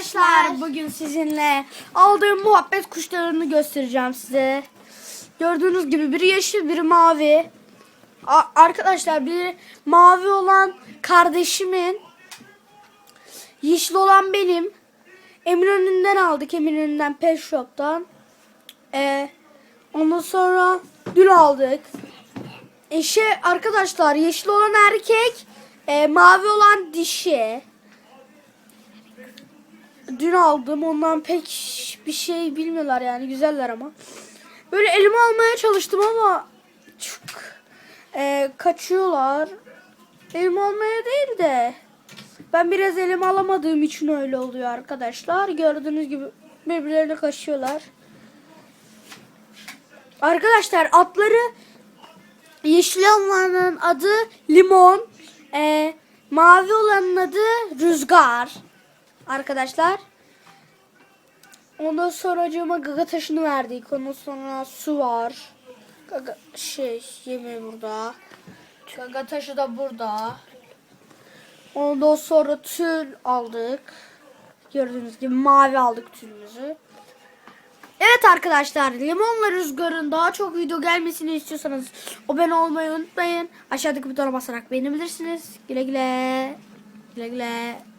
arkadaşlar. Bugün sizinle aldığım muhabbet kuşlarını göstereceğim size. Gördüğünüz gibi biri yeşil, biri mavi. A- arkadaşlar biri mavi olan kardeşimin, yeşil olan benim. Eminönü'nden aldık, Eminönü'nden Pet Shop'tan. Ee, ondan sonra dün aldık. Eşe arkadaşlar yeşil olan erkek, e, mavi olan dişi. Dün aldım. Ondan pek bir şey bilmiyorlar yani. Güzeller ama. Böyle elime almaya çalıştım ama çok e, kaçıyorlar. Elime almaya değil de ben biraz elime alamadığım için öyle oluyor arkadaşlar. Gördüğünüz gibi birbirlerine kaçıyorlar. Arkadaşlar atları yeşil olanın adı limon. e, mavi olanın adı rüzgar. Arkadaşlar. Ondan sonra acıma gaga taşını verdik. Ondan sonra su var. Gaga, şey yemeği burada. Gaga taşı da burada. Ondan sonra tül aldık. Gördüğünüz gibi mavi aldık tülümüzü. Evet arkadaşlar limonla rüzgarın daha çok video gelmesini istiyorsanız abone olmayı unutmayın. Aşağıdaki butona basarak beğenebilirsiniz. Güle güle. Güle güle.